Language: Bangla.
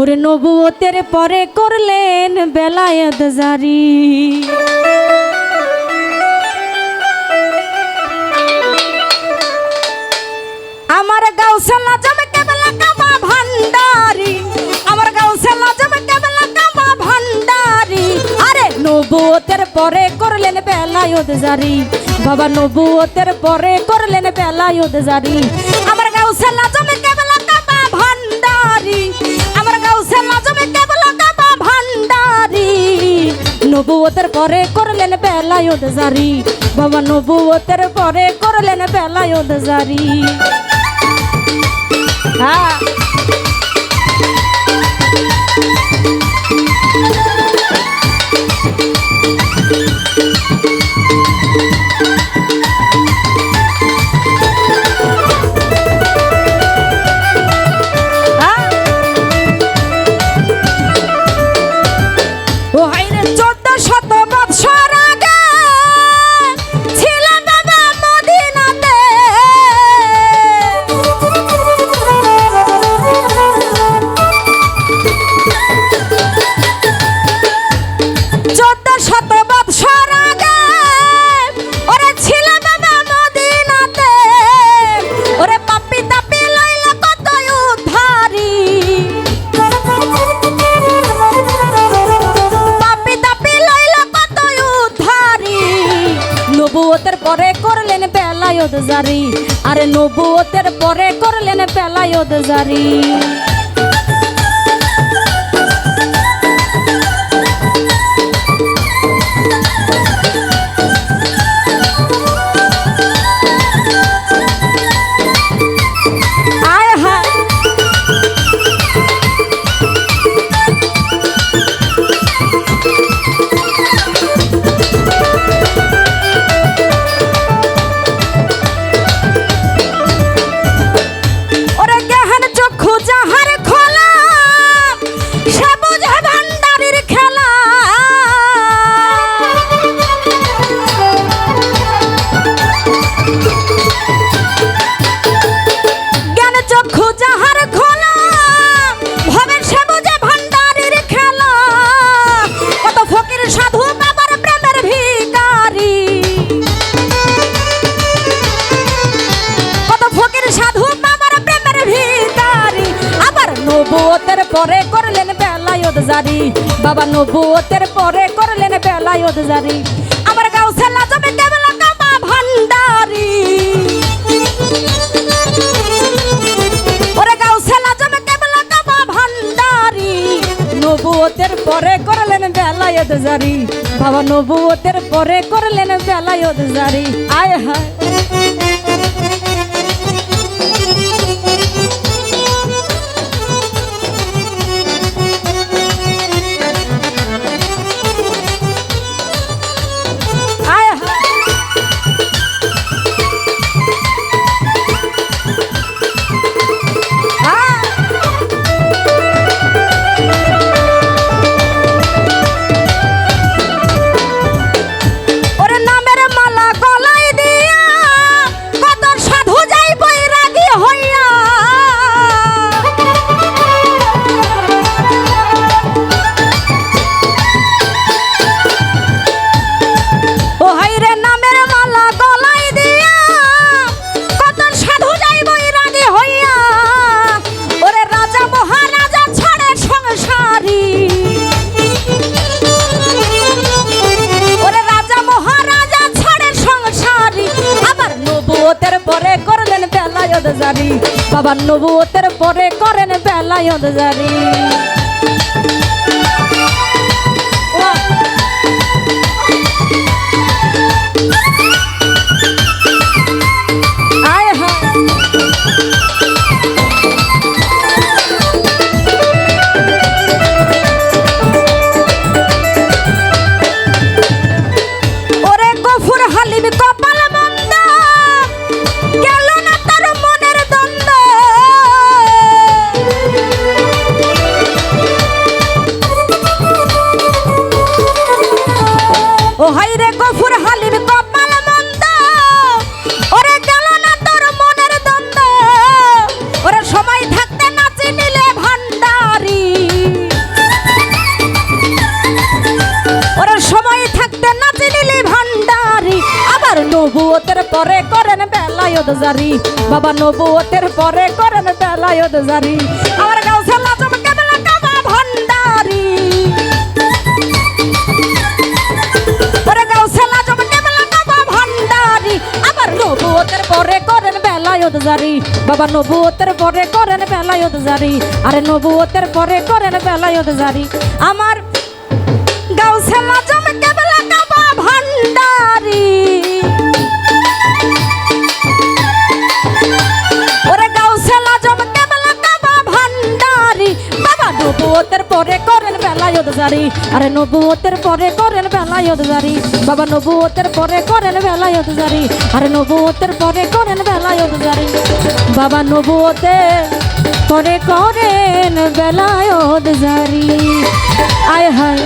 ওরে নবুয়তের পরে করলেন বেলায়েত জারি। আমার গাঁও সেলা জমে কেবলা কামা ভান্ডারি। আমার গাঁও সেলা জমে কেবলা কামা ভান্ডারি। আরে নবুয়তের পরে করলেন বেলায়েত জারি। বাবা, নবুয়তের পরে করলেন বেলায়েত জারি। আমার গাঁও সেলা নবুয়তের পরে করলেন বেলায়েত জারি বাবা নবুয়তের পরে করলেন বেলায়েত জারি হ্যাঁ। জারি আরে নবুয়তের পরে করলেন বেলায়ত জারি পরে করলেন বেলায়ত জারি বাবা নবুয়তের পরে করলেন বেলায়ত জারি আমার গাঁও সেলা জমে কেবল কামা ভান্ডারি। ওরে গাঁও সেলা জমে কেবল কামা ভান্ডারি। নবুয়তের পরে করলেন বেলায়ত জারি বাবা নবুয়তের পরে করলেন বেলায়ত জারি আয় হায়। বাবা নবুতের পরে করেন বেলায় জারি। পরে করেন বেলায়ত জারি বাবা নবুয়তের পরে করেন বেলায়ত জারি আমার গাউসে লাজম কেবলা কাবা ভান্ডারি। ওরে গাউসে লাজম কেবলা কাবা ভান্ডারি। আবার নবুয়তের পরে করেন বেলায়ত জারি বাবা নবুয়তের পরে করেন বেলায়ত জারি আরে নবুয়তের পরে করেন বেলায়ত জারি আমার নবুয়তের পরে করেন বেলায়ত জারি আরে নবুয়তের পরে করেন বেলায়ত জারি বাবা, নবুয়তের পরে করেন বেলায়ত জারি আরে নবুয়তের পরে করেন বেলায়ত জারি বাবা, নবুয়তের পরে করেন বেলায়ত জারি আয় হায়।